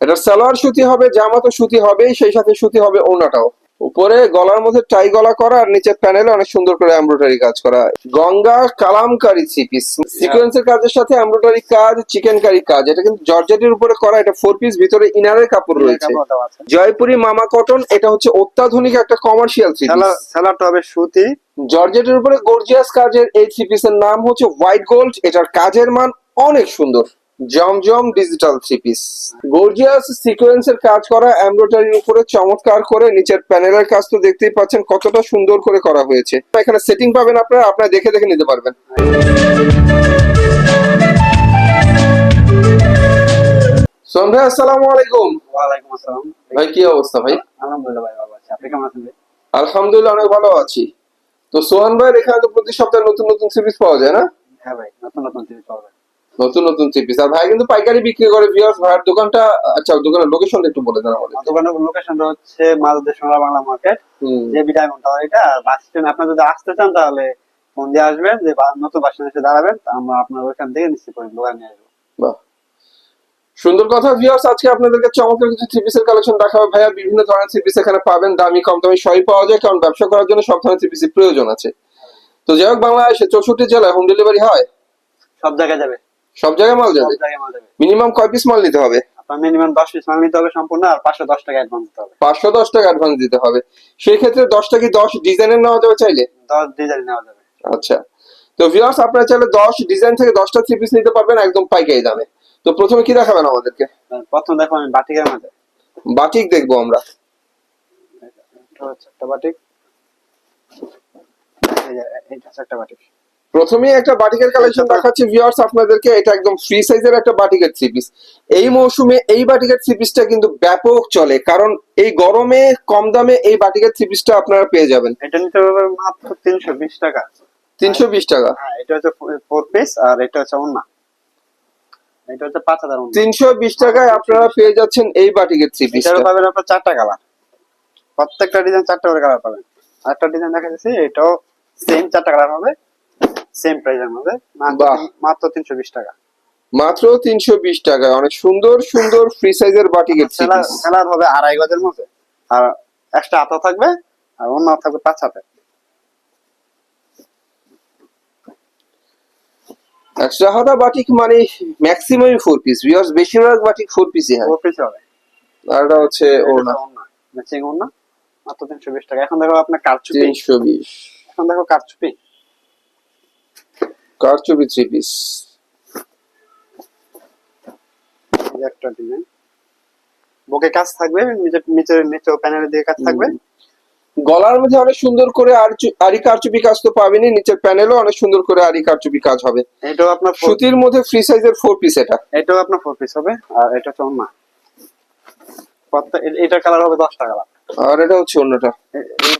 এটা সালোয়ার সুতি হবে জামা তো সুতি হবেই সেই সাথে সুতি হবে ওনাটাও উপরে গলার মধ্যে টাই গলা করা আর নিচের প্যানেলে অনেক সুন্দর করে এমব্রয়ডারি কাজ করা গঙ্গা কালামকারী থ্রি পিস। সিকোয়েন্সের কাজের সাথে এমব্রয়ডারি কাজ চিকেন কারি কাজ। এটা কিন্তু জর্জেটের উপরে করা এটা ফোর পিস ভিতরে ইনারের কাপড় রয়েছে। জয়পুরি মামা কটন এটা হচ্ছে অত্যাধুনিক একটা কমার্শিয়াল থ্রি সেলারটা হবে সুতি। জর্জেটের উপরে গর্জিয়াস কাজের এই থ্রি পিসের নাম হচ্ছে হোয়াইট গোল্ড এটার কাজের মান অনেক সুন্দর। Zamzam digital three piece gorgeous সিকোয়েন্সের কাজ করা এমব্রয়ডারির উপরে চমৎকার করে নিচের প্যানেলের কাজ তো দেখতেই পাচ্ছেন কতটা সুন্দর করে করা হয়েছে। এখানে সেটিং পাবেন আপনারা আপনারা দেখে দেখে নিতে পারবেন। সোন ভাই আসসালামু আলাইকুম। ওয়ালাইকুম আসসালাম। ভাই কি অবস্থা ভাই? আলহামদুলিল্লাহ ভাই ভালো আছি। আপনি কেমন আছেন ভাই? আলহামদুলিল্লাহ অনেক ভালো আছি। তো সোহান ভাইয়ের এখানে তো প্রতি সপ্তাহে নতুন নতুন সিরিজ পাওয়া যায় না? হ্যাঁ ভাই নতুন নতুন জিনিস পাওয়া যায়। নতুন নতুন থ্রি পিস আর ভাই কিন্তু পাইকারি বিক্রি করে ভিউয়ার্স ভাইয়ের দোকানটা আচ্ছা দোকানের লোকেশনটা একটু বলে দেন আমাদের। দোকানের লোকেশনটা হচ্ছে মালদা সোনার বাংলা মার্কেট যে বিদায় টাওয়ার এটা আর বাস স্ট্যান্ড আপনি যদি আসতে চান তাহলে ফোন দিয়ে আসবেন যে নতুন বাস এসে দাঁড়াবেন আমরা আপনার ওইখান থেকে নিশ্চিত করে দোকান নিয়ে আসব। বাহ। সুন্দর কথা ভিউয়ার্স আজকে আপনাদেরকে চমৎকার কিছু থ্রি পিসের কালেকশন দেখাবো। ভাইয়া বিভিন্ন ধরনের থ্রি পিস এখানে পাবেন দামি কম দামি সবই পাওয়া যায় কারণ ব্যবসা করার জন্য সব ধরনের থ্রি পিসের প্রয়োজন আছে। তো যাই হোক বাংলাদেশে চৌষট্টি জেলায় হোম ডেলিভারি হয়? সব জায়গায় যাবে। সব জায়গায় মাল যাবে মিনিমাম কয় পিস মাল নিতে হবে? মিনিমাম দশ পিস মাল নিতে হবে সম্পূর্ণ আর পাঁচশো দশ টাকা অ্যাডভান্স দিতে হবে। পাঁচশো দশ টাকা অ্যাডভান্স দিতে হবে। সেই ক্ষেত্রে দশটা কি দশ ডিজাইনের নেওয়া যাবে চাইলে? দশ ডিজাইন নেওয়া যাবে। আচ্ছা। তো ভিউয়ার্স আপনারা চাইলে দশ ডিজাইন থেকে দশটা থ্রি পিস নিতে পারবেন একদম পাইকারি দামে। তো প্রথমে কি দেখাবেন আমাদেরকে? প্রথম দেখো আমি বাটিকের মাঝে বাটিক দেখব আমরা। একটা বাটিক। এই যে এইটা একটা বাটিক। প্রথমে একটা বাটিকের কালেকশন দেখাচ্ছি ভিউয়ার্স আপনাদেরকে এটা একদম ফ্রি সাইজের একটা বাটিকের থ্রি পিস এই মৌসুমে এই বাটিকের থ্রি পিসটা কিন্তু ব্যাপক চলে কারণ এই গরমে কম দামে এই বাটিকের থ্রি পিসটা আপনারা পেয়ে যাবেন। এটা নিতে হবে মাত্র তিনশো বিশ টাকা। তিনশো বিশ টাকা। হ্যাঁ এটা হচ্ছে ফোর পিস আর এটা হচ্ছে অন্য এটা হচ্ছে পাঁচ হাজার অন্য তিনশো বিশ টাকায় আপনারা পেয়ে যাচ্ছেন এই বাটিকের থ্রি এটারও পিসটা পাবেন আপনার চারটা কালার প্রত্যেকটা ডিজাইন চারটা করে কালার পাবেন। আরেকটা ডিজাইন দেখা যাচ্ছে এটাও সেম চারটা কালার হবে। সেম প্রাইসের মধ্যে মাত্র তিনশো বিশ টাকা। মাত্র তিনশো বিশ টাকায় অনেক সুন্দর সুন্দর ফ্রি সাইজের বাটিকের সেলার হবে আড়াই গজের মধ্যে। আর এক্সট্রা হাতা থাকবে আর অন্য থাকবে পাঁচ হাতে। এক্সট্রা হাতা বাটিক মানে ম্যাক্সিমাম ফোর পিস ভিউয়ার্স বেশিরভাগ বাটিক ফোর পিসই হয়। ফোর পিস হবে। আর এটা হচ্ছে ওড়না। ম্যাচিং ওড়না মাত্র তিনশো বিশ টাকা। এখন দেখো আপনার কারচুপি। তিনশো বিশ। এখন দেখো কারচুপি। কারচুপি থ্রি পিস একটা ডিজাইন। বুকে কাজ থাকবে নিচে নিচে দিকে কাজ থাকবে? গলার মধ্যে অনেক সুন্দর করে আরি কারচুপি কাজ তো পাবেনই নিচের প্যানেলও অনেক সুন্দর করে আরি কারচুপি কাজ হবে। এটাও আপনার সুতির মধ্যে ফ্রি সাইজের ফোর পিস এটা। এটাও আপনার ফোর পিস হবে আর এটা হচ্ছে অন্য প্রত্যেক এ- এটার কালার হবে দশটা কালার আর এটা হচ্ছে অন্যটা।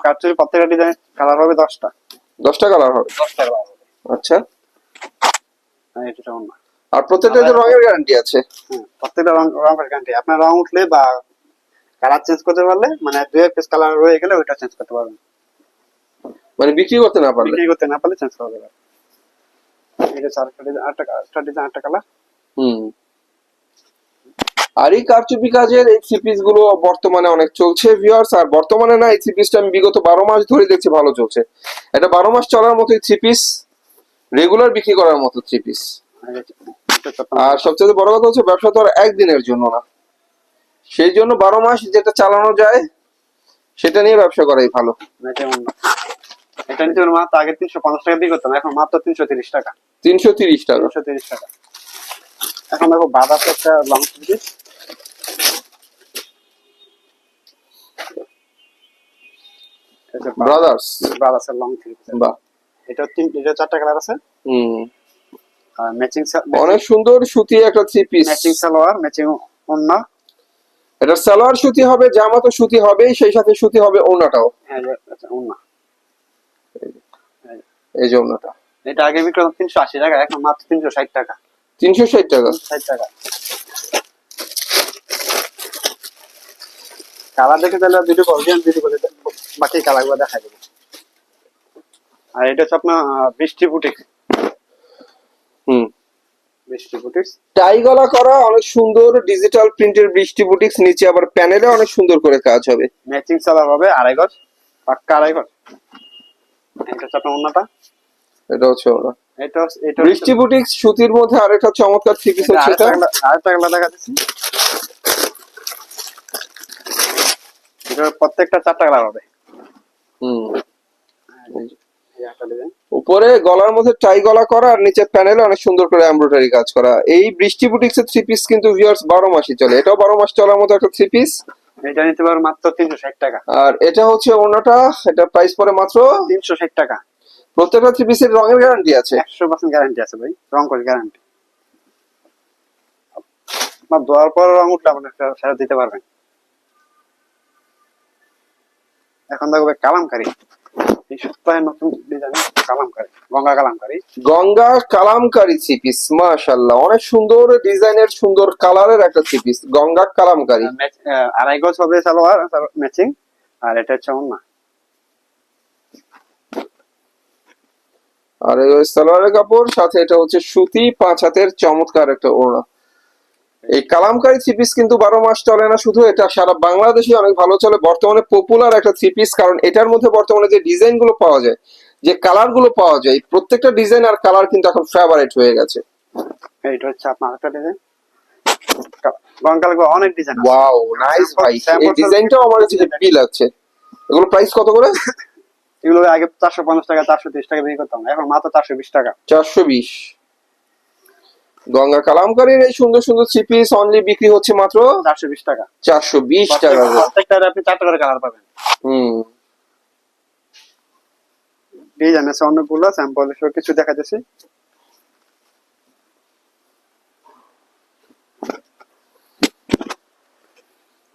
কারচুপি প্রত্যেকটা ডিজাইন কালার হবে দশটা। দশটা কালার হবে। দশটা কালার হবে। আচ্ছা। আর অন্য আর প্রত্যেকটা তো রঙের গ্যারান্টি আছে। হ্যাঁ, প্রত্যেকটা রং রং গ্যারান্টি আপনার রং উঠলে বা কালার চেঞ্জ করতে পারলে মানে দুই পিস কালার রয়ে গেলে ওইটা চেঞ্জ করতে পারবেন। মানে বিক্রি করতে না পারলে? বিক্রি করতে না পারলে চেঞ্জ করা যাবে এটা আরেকটা ডিজাইন আরেকটা কালার হুম। আর এই কারচুপি কাজের এই থ্রি পিসগুলো বর্তমানে অনেক চলছে ভিউয়ার্স আর বর্তমানে না এই আমি বিগত বারো মাস ধরে দেখছি ভালো চলছে। এটা বারো মাস চলার মতো পিস রেগুলার বিক্রি করার মতো থ্রি পিস আর সবচেয়ে বড় কথা হচ্ছে ব্যবসা তো আর একদিনের জন্য না। সেই জন্য বারো মাস যেটা চালানো যায় সেটা নিয়ে ব্যবসা করাই ভালো। এটা নিতে মাত্র আগে তিনশো পঞ্চাশ টাকা দিয়ে করতাম এখন মাত্র তিনশো তিরিশ টাকা। তিনশো তিরিশ টাকা। তিনশো তিরিশ টাকা। এখন দেখো বাদাস একটা লং পিস ব্রাদার্স ব্রাদার্সের লং থ্রি বাহ। এটা তিন এটা চারটা কালার আছে। হুম। ম্যাচিং অনেক সুন্দর সুতি একটা three piece matching salwar matching ওন্না এটা সালোয়ার সুতি হবে জামা তো সুতি হবেই সেই সাথে সুতি হবে ওনাটাও হ্যাঁ আচ্ছা, ওন্না এই যে ওনাটা এটা আগে বিক্রি করতাম তিনশো আশি টাকা এখন মাত্র তিনশো ষাট টাকা। তিনশো ষাট টাকা। ষাট টাকা। কালার দেখে তাহলে দুটো অরিজিনাল দুটো করে বাকি কালারগুলো দেখা দেবো। আর এটা হচ্ছে আপনার বৃষ্টি বুটিক। হুম। বৃষ্টি বুটিক্স টাই গলা করা অনেক সুন্দর ডিজিটাল প্রিন্টের বৃষ্টি বুটিক্স নিচে আবার প্যানেলে অনেক সুন্দর করে কাজ হবে। ম্যাচিং সালোয়ার হবে আড়াই গজ পাক্কা আড়াই গজ। এটা হচ্ছে আপনার অন্যটা এটা হচ্ছে ওরা এটা এটা বৃষ্টি বুটিক্স সুতির মধ্যে আরেকটা চমৎকার থ্রি পিস হচ্ছে এটা। আরেকটা কালার দেখা যাচ্ছে এটা প্রত্যেকটা চারটা কালার হবে। হুম। উপরে গলার মধ্যে টাই গলা করা আর নিচে প্যানেলে অনেক সুন্দর করে এমব্রয়ডারি কাজ করা। এই বৃষ্টি বুটিক্স এর থ্রি পিস কিন্তু ভিউয়ার্স বারো মাসই চলে। এটাও বারো মাস চলার মতো একটা থ্রি পিস এটা নিতে পারো মাত্র তিনশো ষাট টাকা। আর এটা হচ্ছে অন্যটা এটা প্রাইস পরে মাত্র তিনশো ষাট টাকা। প্রত্যেকটা থ্রি পিসের রঙের গ্যারান্টি আছে। একশো পার্সেন্ট গ্যারান্টি আছে ভাই। রং করে গ্যারান্টি আপনার দেওয়ার পর রং উঠলে আপনি ফেরত ফেরত দিতে পারবেন। এখন দেখবে কালামকারি। এই সপ্তাহে নতুন ডিজাইন কালামকারি গঙ্গা কালামকারি গঙ্গা অনেক সুন্দর ডিজাইনের সুন্দর কালারের একটা গঙ্গা কালামকারি আড়াই গজ হবে সালোয়ার ম্যাচিং আর এটা হচ্ছে অন্য আর সালোয়ারের কাপড় সাথে এটা হচ্ছে সুতি পাঁচ হাতের চমৎকার একটা ওড়না। এই কালামকারি থ্রি পিস কিন্তু বারো মাস চলে না শুধু এটা সারা বাংলাদেশে অনেক ভালো চলে। বর্তমানে পপুলার একটা থ্রি পিস কারণ এটার মধ্যে বর্তমানে যে ডিজাইনগুলো পাওয়া যায় যে কালারগুলো পাওয়া যায় প্রত্যেকটা ডিজাইন আর কালার কিন্তু এখন ফেভারিট হয়ে গেছে। এইটা হচ্ছে আপনার একটা ডিজাইন গঙ্গা লাগবে অনেক ডিজাইন ওয়াও নাইস ভাই। এই ডিজাইনটাও আমার কাছে হেভি লাগছে এগুলো প্রাইস কত করে? এগুলো আগে চারশো পঞ্চাশ টাকা চারশো তিরিশ টাকা বিক্রি করতাম এখন মাত্র চারশো বিশ টাকা। চারশো বিশ। গঙ্গা কালামকারীর এই সুন্দর সুন্দর থ্রি পিস অনলি বিক্রি হচ্ছে মাত্র চারশো বিশ টাকা। চারশো বিশ টাকা করে। প্রত্যেকটার আপনি চারটা করে কালার পাবেন। হুম। ডিজাইন আছে অনেকগুলো স্যাম্পল হিসেবে কিছু দেখা যাচ্ছে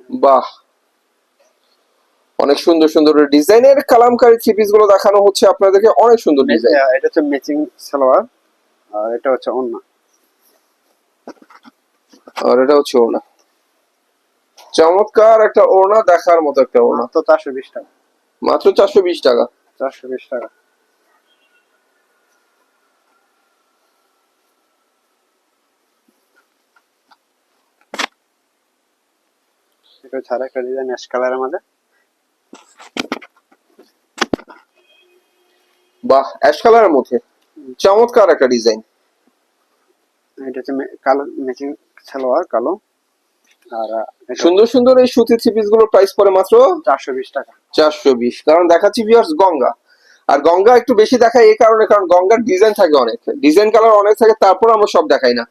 বাহ। অনেক সুন্দর সুন্দর ডিজাইনের কালামকারী থ্রি পিসগুলো দেখানো হচ্ছে আপনাদেরকে। অনেক সুন্দর ডিজাইন এটা হচ্ছে ম্যাচিং সালোয়ার আর এটা হচ্ছে অন্য আর এটা হচ্ছে ওড়না। চমৎকার একটা ওড়না দেখার মতো একটা ওড়না। তো চারশো বিশ টাকা। মাত্র চারশো বিশ টাকা। চারশো বিশ টাকা। এটা হচ্ছে আরেকটা ডিজাইন অ্যাশ কালারের মধ্যে। বাহ অ্যাশ কালারের মধ্যে। চমৎকার একটা ডিজাইন এটা হচ্ছে কালো ম্যাচিং সালোয়ার কালো। আর সুন্দর সুন্দর এই সুতি থ্রি পিসগুলোর প্রাইস পড়ে মাত্র চারশো বিশ টাকা। চারশো বিশ। কারণ দেখাচ্ছি ভিউয়ার্স গঙ্গা। আর গঙ্গা একটু বেশি দেখায় এই কারণে কারণ গঙ্গার ডিজাইন থাকে অনেক। ডিজাইন কালার অনেক থাকে তারপর আমরা সব দেখাই না।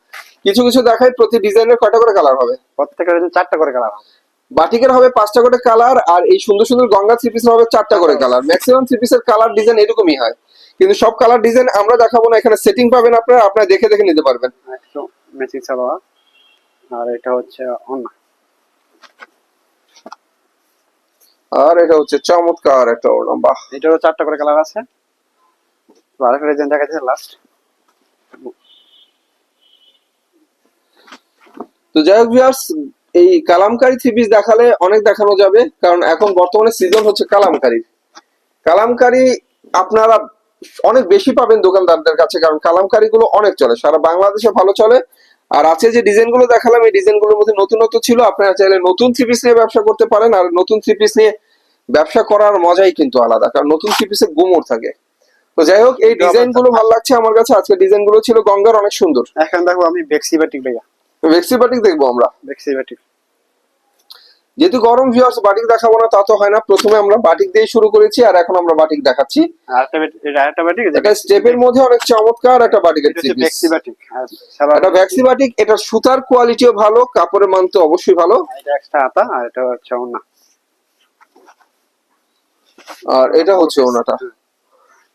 কিছু কিছু দেখাই প্রতি ডিজাইনের কয়টা করে কালার হবে? প্রত্যেকটা চারটা করে কালার হবে। বাটিকের হবে পাঁচটা করে কালার আর এই সুন্দর সুন্দর গঙ্গা থ্রি পিসের হবে চারটা করে কালার ম্যাক্সিমাম থ্রি পিসের কালার ডিজাইন এরকমই হয়। কিন্তু সব কালার ডিজাইন আমরা দেখাবো না এখানে সেটিং পাবেন আপনারা আপনারা দেখে দেখে নিতে পারবেন। ম্যাচিং সালোয়ার। আর এটা হচ্ছে অন্য। আর এটা হচ্ছে চমৎকার একটা ওড়না বাহ। এটারও চারটা করে কালার আছে। তো আরেকটা ডিজাইন দেখা লাস্ট তো যাই হোক ভিউয়ার্স এই কালামকারী থ্রি পিস দেখালে অনেক দেখানো যাবে কারণ এখন বর্তমানে সিজন হচ্ছে কালামকারী। কালামকারী আপনারা অনেক বেশি পাবেন দোকানদারদের কাছে কারণ কালামকারী গুলো অনেক চলে সারা বাংলাদেশে ভালো চলে। আর আছে যে ডিজাইনগুলো দেখালাম এই ডিজাইনগুলোর মধ্যে নতুনত্ব ছিল। আপনারা চাইলে নতুন থ্রি পিস নিয়ে ব্যবসা করতে পারেন আর নতুন থ্রি পিস নিয়ে ব্যবসা করার মজাই কিন্তু আলাদা কারণ নতুন থ্রি পিসের গুমর থাকে। তো যাই হোক এই ডিজাইনগুলো ভালো লাগছে আমার কাছে। আজকে ডিজাইনগুলো ছিল গঙ্গার অনেক সুন্দর। এখন দেখো আমি বেক্সি বাটিক ভাইয়া। ভেক্সি বাটিক দেখব আমরা। বেক্সি বাটিক যেহেতু গরম ভিউয়ার্স বাটিক দেখাবো না তা তো হয় না। প্রথমে আমরা বাটিক দিয়ে শুরু করেছি আর এখন আমরা বাটিক দেখাচ্ছি। এটা স্টেপের মধ্যে অনেক চমৎকার একটা বাটিক এটা ভ্যাক্সি বাটিক এটা সুতার কোয়ালিটিও ভালো কাপড়ের মান তো অবশ্যই ভালো। এটা একটা হাতা আর এটা হচ্ছে অন্য আর এটা হচ্ছে ওনাটা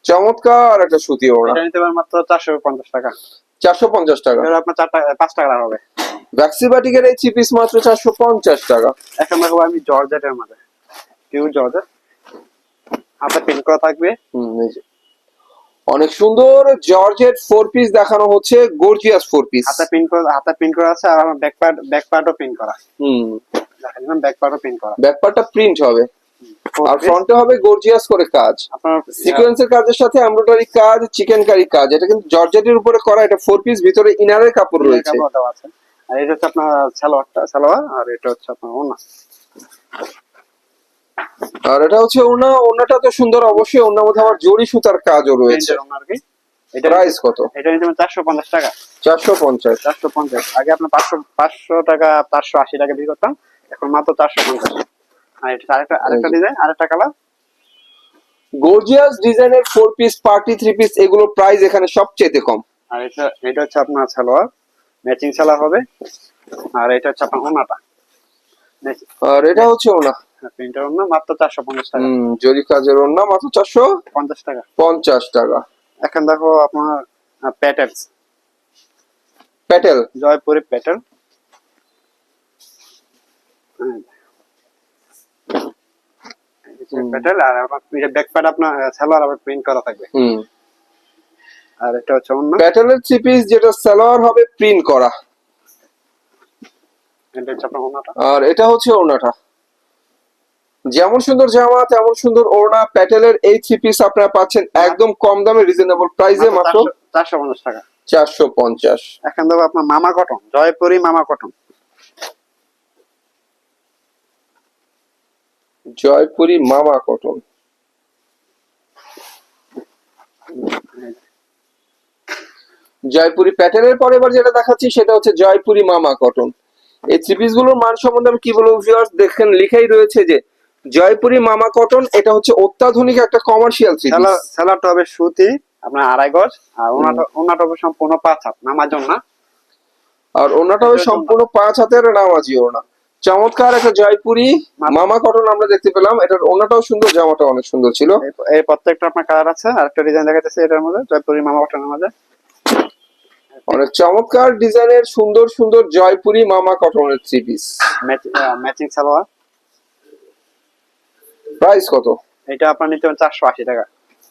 চমৎকার একটা সুতি ওড়না। এটা নিতে মাত্র চারশো পঞ্চাশ টাকা। চারশো পঞ্চাশ টাকা। এটা আপনার চারটা পাঁচটা কালার হবে। ভ্যাক্সি বাটিকের এই থ্রি পিস মাত্র চারশো পঞ্চাশ টাকা। এখন দেখো আমি জর্জেটের মধ্যে। জর্জেট? হাতে প্রিন্ট করা থাকবে। হুম, এই যে। অনেক সুন্দর জর্জেট ফোর পিস দেখানো হচ্ছে গর্জিয়াস ফোর পিস হাতে প্রিন্ট করা হাতে প্রিন্ট করা আছে আর আমার ব্যাক পার্ট ব্যাক পার্টও প্রিন্ট করা। হুম। দেখা যাবে ব্যাক পার্টও প্রিন্ট করা। ব্যাপারটা প্রিন্ট হবে। আর ফ্রন্টে হবে গর্জিয়াস করে কাজ। আপনার সিকোয়েন্সের কাজের সাথে এমব্রয়ডারি কাজ চিকেন কারি কাজ। এটা কিন্তু জর্জেটের উপরে করা এটা ফোর পিস ভিতরে ইনারের কাপড় রয়েছে। আর এটা হচ্ছে আপনার সালোয়ারটা সালোয়ার আর এটা হচ্ছে আপনার ওনা আর এটা হচ্ছে ওনা ওনাটা তো সুন্দর অবশ্যই ওনার মধ্যে আমার জড়ি সুতার কাজও রয়েছে। এটা প্রাইস কত? এটা নিতে চারশো পঞ্চাশ টাকা। চারশো পঞ্চাশ। চারশো পঞ্চাশ। আগে আপনার পাঁচশো পাঁচশো টাকা চারশো আশি টাকা বিক্রি করতাম এখন মাত্র চারশো পঞ্চাশ। আর এটা আরেকটা আরেকটা ডিজাইন আরেকটা কালার গর্জিয়াস ডিজাইনের four piece party three piece এগুলো প্রাইস এখানে সবচেয়ে কম। আর এটা এটা হচ্ছে আপনার সালোয়ার। ম্যাচিং সালোয়ার হবে। আর এটা হচ্ছে আপনার ওনাটা আর এটা হচ্ছে ওনা প্রিন্টার ওনা মাত্র চারশো পঞ্চাশ টাকা। জরি কাজের ওনা মাত্র চারশো পঞ্চাশ টাকা। পঞ্চাশ টাকা। এখন দেখো আপনার প্যাটেল প্যাটেল জয়পুরি প্যাটেল প্যাটেল আর ব্যাক প্যাড আপনার সালোয়ার আবার প্রিন্ট করা থাকবে। আর এটা হচ্ছে অন্য? প্যাটেলের থ্রি পিস যেটা সালোয়ার হবে প্রিন্ট করা। এটা হচ্ছে আপনার অন্যটা আর এটা হচ্ছে ওড়নাটা। যেমন সুন্দর জামা তেমন সুন্দর ওড়না প্যাটেলের এই থ্রি পিস আপনারা পাচ্ছেন একদম কম দামে রিজনেবল প্রাইসে মাত্র চারশো পঞ্চাশ টাকা। চারশো পঞ্চাশ। এখন দেখো আপনার মামা কটন জয়পুরি মামা কটন জয়পুরি মামা কটন জয়পুরি প্যাটার্নের পরে এবার যেটা দেখাচ্ছি সেটা হচ্ছে জয়পুরি মামা কটন। এই থ্রি পিসগুলোর মান সম্বন্ধে আমি কি বলব ভিউয়ার্স দেখেন লিখাই রয়েছে যে জয়পুরি মামা কটন এটা হচ্ছে অত্যাধুনিক একটা কমার্শিয়াল থ্রি সেলার সেলারটা হবে সুতি আপনার আড়াই গজ আর ওনাটা ওনাটা হবে সম্পূর্ণ পাঁচ হাত নামার জন্য আর ওনাটা হবে সম্পূর্ণ পাঁচ হাতের নামাজি ওনা চমৎকার একটা জয়পুরি মামা কটন আমরা দেখতে পেলাম। এটার ওনাটাও সুন্দর জামাটা অনেক সুন্দর ছিল। এই- এই প্রত্যেকটা আপনার কালার আছে। আর একটা ডিজাইন দেখাতেছে এটার মধ্যে জয়পুরি মামা কটনের মধ্যে। অনেক চমৎকার ডিজাইনের সুন্দর সুন্দর জয়পুরি মামা কটনের three piece matching salwar. Price কত? এটা আপনার নিতে চারশো আশি টাকা।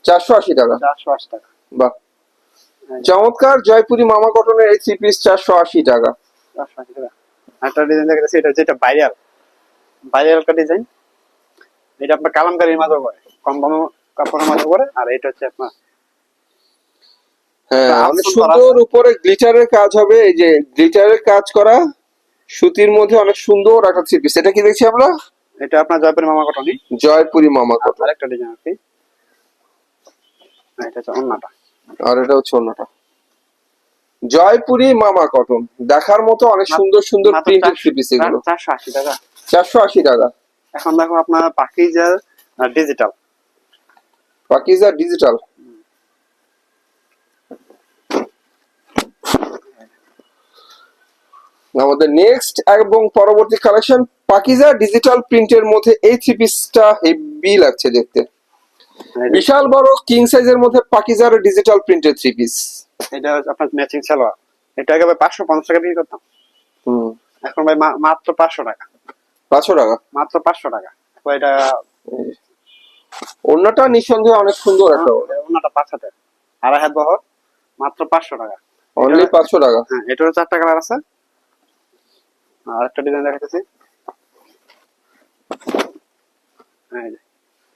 চারশো আশি টাকা? চারশো আশি টাকা। বাহ। চমৎকার জয়পুরি মামা কটনের এই থ্রি পিস চারশো আশি টাকা। চারশো আশি টাকা। একটা ডিজাইন দেখাতেছে এটা হচ্ছে এটা ভাইরাল ভাইরাল একটা ডিজাইন এটা আপনার কালামকারির মাঝে করে কম দামে কাপড়ের মাঝে করে আর এটা হচ্ছে আপনার হ্যাঁ অনেক সুন্দর উপরে গ্লিটারের কাজ হবে এই যে গ্লিটারের কাজ করা সুতির মধ্যে অনেক সুন্দর একটা থ্রি পিস এটা কি দেখছি আমরা? এটা আপনার জয়পুরি মামা কটনই জয়পুরি মামা কটন। আরেকটা ডিজাইন আর কি আর এটা হচ্ছে অন্যটা। আর এটা হচ্ছে অন্যটা। জয়পুরি মামা কটন। দেখার মতো অনেক সুন্দর সুন্দর প্রিন্টেড চারশো- থ্রি পিস এগুলো চারশো আশি টাকা। চারশো আশি টাকা। এখন দেখো আপনার পাকিজার ডিজিটাল পাকিজার ডিজিটাল আমাদের নেক্সট এবং পরবর্তী কালেকশন পাকিজা ডিজিটাল প্রিন্টের মধ্যে এই থ্রি পিসটা হেভি লাগছে দেখতে। বিশাল বড় কিং সাইজের মধ্যে পাকিজার ডিজিটাল প্রিন্টের থ্রি পিস এটা আপনার ম্যাচিং সালোয়ার। এটা আগে ভাই পাঁচশো পঞ্চাশ টাকা বিক্রি করতাম। এখন ভাই মাত্র পাঁচশো টাকা। পাঁচশো টাকা? মাত্র পাঁচশো টাকা। এটা অন্যটা নিঃসন্দেহে অনেক সুন্দর একটা অন্যটা পাঁচ হাতের। আড়াই হাত বহর মাত্র পাঁচশো টাকা। অনলি পাঁচশো টাকা। হ্যাঁ এটারও চারটা কালার আছে। আর একটা ডিজাইন দেখাতেছি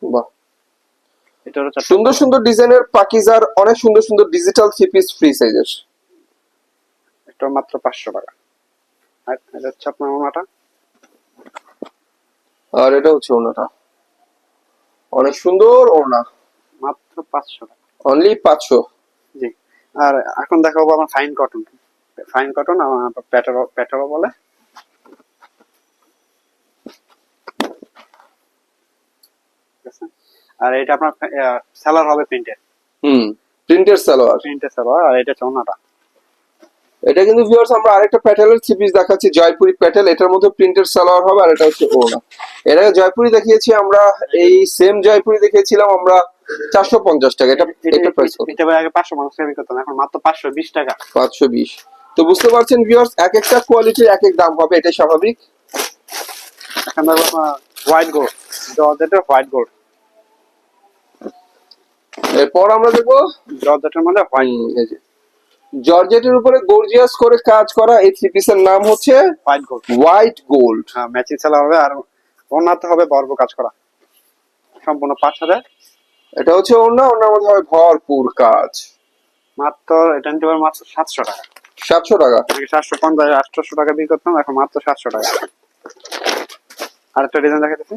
বাহ। সুন্দর সুন্দর ডিজাইনের পাকিজার অনেক সুন্দর সুন্দর ডিজিটাল থ্রি পিস ফ্রি সাইজের এটাও মাত্র পাঁচশো টাকা। আর এটা হচ্ছে আপনার ওনাটা। আর এটা হচ্ছে ওনাটা। অনেক সুন্দর ওনা। মাত্র পাঁচশো টাকা। অনলি পাঁচশো। জি। আর এখন দেখাবো আমার ফাইন কটন ফাইন কটন প্যাটারো প্যাটারো বলে ঠিক আছে? আর এটা আপনার সেলার হবে প্রিন্টের হুম প্রিন্টের সালোয়ার প্রিন্টের সেলার আর এটা চৌনাটা এটা কিন্তু ভিউয়ার্স আমরা আরেকটা প্যাটেলের থ্রি পিস দেখাচ্ছি জয়পুরি প্যাটেল এটার মধ্যে প্রিন্টের সালোয়ার হবে আর এটা হচ্ছে এর আগে জয়পুরি দেখিয়েছি আমরা এই সেম জয়পুরি দেখিয়েছিলাম আমরা চারশো পঞ্চাশ টাকা। এটা এটা প্রাইস এটা আগে পাঁচশো মানুষ বিক্রি করতাম এখন মাত্র পাঁচশো বিশ টাকা। পাঁচশো বিশ। তো বুঝতে পারছেন ভিউয়ার্স এক একটা কোয়ালিটির এক এক দাম হবে এটা স্বাভাবিক। হোয়াইট গোল্ড হোয়াইট গোল্ড এরপর আমরা দেখব জর্জেটের মধ্যে হোয়াইট এই যে। জর্জেটের উপরে গর্জিয়াস করে কাজ করা এই থ্রি পিসের নাম হচ্ছে হোয়াইট গোল্ড হোয়াইট গোল্ড হ্যাঁ ম্যাচিং সেলার হবে আর ওনাতে হবে বর্ব কাজ করা। সম্পূর্ণ পাঁচ হাজার। এটা হচ্ছে ওড়না ওড়নার মধ্যে হবে ভরপুর কাজ। মাত্র এটা নিতে পারব মাত্র সাতশো টাকা। সাতশো টাকা। সাতশো পঞ্চাশ আটশোশো টাকা বিক্রি করতাম এখন মাত্র সাতশো টাকা। আরেকটা ডিজাইন দেখাতেছি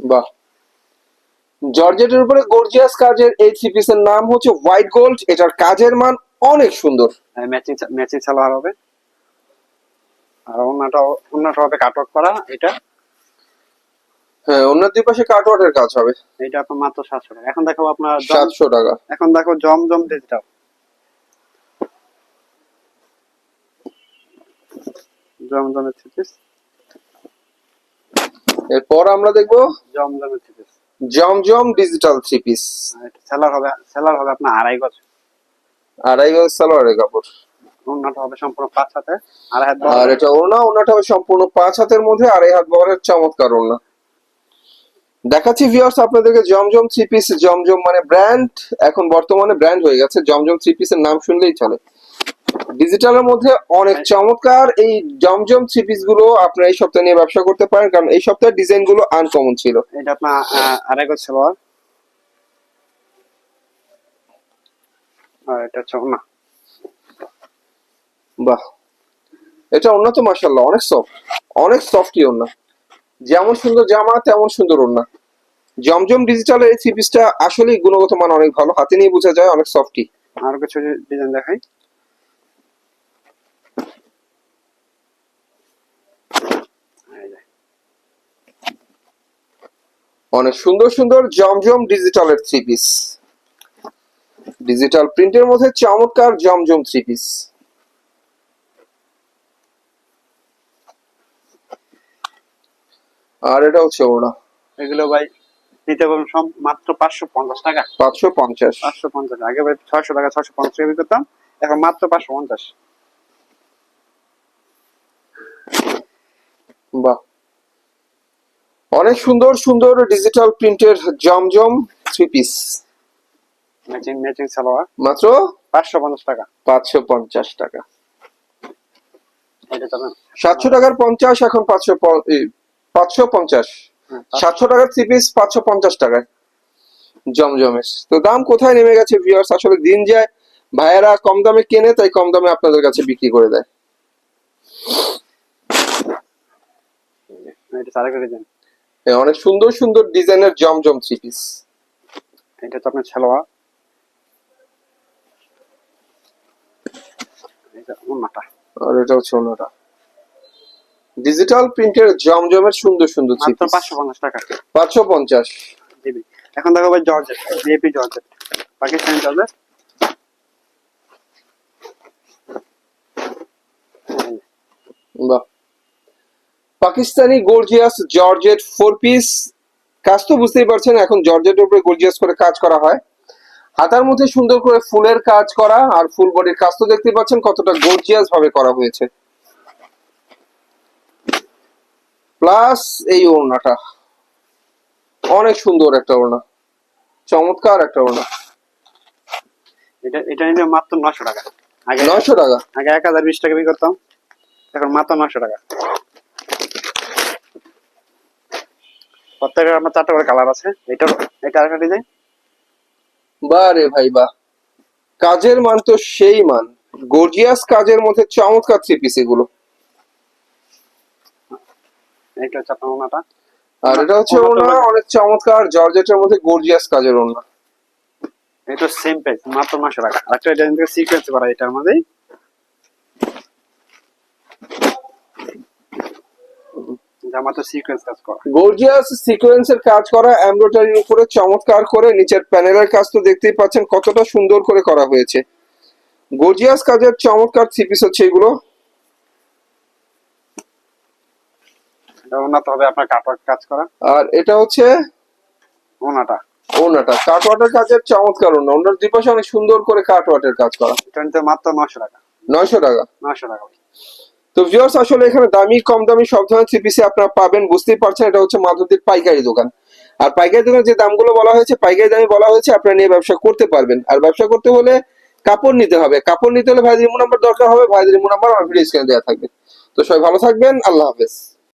বাহ। জর্জেটের উপরে গর্জিয়াস কাজের এই থ্রি পিসের নাম হচ্ছে হোয়াইট গোল্ড এটার কাজের মান অনেক সুন্দর। ম্যাচিং ম্যাচিং সালোয়ার হবে। আর অন্যটা অন্যটা হবে কাটওয়ার্ক করা এটা। হ্যাঁ অন্য দুই পাশে কাটওয়ার্টের কাজ হবে। এটা আপনার মাত্র সাতশো টাকা। এখন দেখাবো আপনার জম- সাতশো টাকা। এখন দেখো জমজম ডিজিটাল জমজমের থ্রি পিস এরপর আমরা দেখব জমজমের three piece Zamzam digital three piece seller হবে সেলার হবে আপনার আড়াই গজ আড়াই গজ সালোয়ারের কাপড়। অন্যটা হবে সম্পূর্ণ পাঁচ হাতে আড়াই হাত আর এটা ওড়না ওড়নাটা হবে সম্পূর্ণ পাঁচ হাতের মধ্যে আড়াই হাত বহরের চমৎকার ওড়না। দেখাচ্ছি ভিউয়ার্স আপনাদেরকে জমজম থ্রি পিস জমজম মানে ব্র্যান্ড এখন বর্তমানে ব্র্যান্ড হয়ে গেছে। জমজম থ্রি পিসের নাম শুনলেই চলে। ডিজিটালের মধ্যে অনেক চমৎকার। এই জমজম থ্রি পিসগুলো আপনারা এই সপ্তাহে নিয়ে ব্যবসা করতে পারেন কারণ এই সপ্তাহের ডিজাইনগুলো আনকমন ছিল। এটা আপনার আহ, আড়াই গজ সেলোয়ার আর এটা হচ্ছে বাহ। এটা ওড়না তো অনেক সফট অনেক সফটই ওড়না যেমন সুন্দর জামা তেমন সুন্দর ওড়না জমজম ডিজিটালের এই থ্রি পিসটা আসলেই গুণগত মান অনেক ভালো হাতে নিয়ে বোঝা যায় অনেক সফটই আর কিছু ডিজাইন দেখাই এই যে, অনেক সুন্দর সুন্দর জমজম ডিজিটালের থ্রি পিস ডিজিটাল প্রিন্টের মধ্যে চমৎকার জমজম থ্রি পিস আর এটা হচ্ছে ওড়না। এগুলো ভাই নিতে পারবেন সব মাত্র পাঁচশো পঞ্চাশ টাকা। পাঁচশো পঞ্চাশ। পাঁচশো পঞ্চাশ। আগে ভাই ছয়শো টাকা ছয়শো পঞ্চাশ টাকা করতাম এখন মাত্র পাঁচশো পঞ্চাশ। বাহ। অনেক সুন্দর সুন্দর ডিজিটাল প্রিন্টের Zamzam three piece matching matching salwar. মাত্র? পাঁচশো পঞ্চাশ টাকা। পাঁচশো পঞ্চাশ টাকা। এটা চলেন সাতশো টাকার পঞ্চাশ এখন পাঁচশো প- এই, পাঁচশো পঞ্চাশ। হুম, সাতশো টাকার থ্রি পিস পাঁচশো পঞ্চাশ টাকায়। জমজমের। তো দাম কোথায় নেমে গেছে ভিউয়ার্স আসলে দিন যায় ভাইয়েরা কম দামে কেনে তাই কম দামে আপনাদের কাছে বিক্রি করে দেয়। অনেক সুন্দর সুন্দর ডিজাইনের জমজম থ্রি পিস এটা তো আপনার সালোয়ার এটা আর এটা হচ্ছে অন্যটা ডিজিটাল প্রিন্টের জমজমের সুন্দর সুন্দর থ্রি পিস পাঁচশো পঞ্চাশ টাকা। পাঁচশো পঞ্চাশ। জিবি এখন দেখো ভাই georgette GAP georgette. Pakistani georgette. বাহ। Pakistani gorgeous georgette four piece কাজ তো বুঝতেই পারছেন এখন জর্জেটের উপরে গর্জিয়াস করে কাজ করা হয়। হাতার মধ্যে সুন্দর করে ফুলের কাজ করা আর ফুল বডির কাজ তো দেখতে পাচ্ছেন কতটা গর্জিয়াস ভাবে করা হয়েছে। প্লাস এই ওড়নাটা। অনেক সুন্দর একটা ওড়না। চমৎকার একটা ওড়না। এটা এটা নিলে মাত্র নশো টাকা। আগে নয়শো টাকা। আগে এক হাজার বিশ টাকা বিক্রি করতাম এখন মাত্র নশো টাকা। প্রত্যেকের আমার চারটা করে কালার আছে। এটা এটা আরেকটা ডিজাইন বাহ রে ভাই বাহ। কাজের মান তো সেই মান। গর্জিয়াস কাজের মধ্যে চমৎকার থ্রি পিস এগুলো। এটা হচ্ছে আপনার ওনাটা আর এটা হচ্ছে ওনা অনেক চমৎকার। জর্জেটের মধ্যে গর্জিয়াস কাজের ওনা এটা সেম প্রাইস মাত্র নশো টাকা। আর একটা ডিজাইন থেকে সিকোয়েন্স করা এটার মধ্যেই। জামা তো সিকোয়েন্স কাজ করা। গর্জিয়াস সিকোয়েন্সের কাজ করা এমব্রয়ডারির উপরে চমৎকার করে নিচের প্যানেলের কাজ তো দেখতেই পাচ্ছেন কতটা সুন্দর করে করা হয়েছে। গর্জিয়াস কাজের চমৎকার থ্রি পিস হচ্ছে এগুলো। ওনাতে হবে আপনার কাটওয়ার্ক কাজ করা। আর এটা হচ্ছে ওনাটা। ওনাটা। কাটওয়াটের কাজের চমৎকার ওনা। ওনার দুই পাশে অনেক সুন্দর করে কাটওয়াটের কাজ করা। এটা মাত্র নশো টাকা। নয়শো টাকা। নশো টাকা। তো ভিউয়ার্স আসলে এখানে দামি, কম দামি সব ধরনের থ্রি পিসে আপনারা পাবেন। বুঝতেই পারছেন, এটা হচ্ছে মাধবদীর পাইকারি দোকান। আর পাইকারি দোকানে যে দামগুলো বলা হয়েছে, পাইকারি দামে বলা হয়েছে, আপনারা নিয়ে ব্যবসা করতে পারবেন। আর ব্যবসা করতে হলে কাপড় নিতে হবে। কাপড় নিতে হলে ভাইদের ইমো নাম্বার দরকার হবে, ভাইদের ইমো নাম্বার আমার ভিডিও স্ক্রিনে দেওয়া থাকবে। তো সবাই ভালো থাকবেন, আল্লাহ হাফেজ।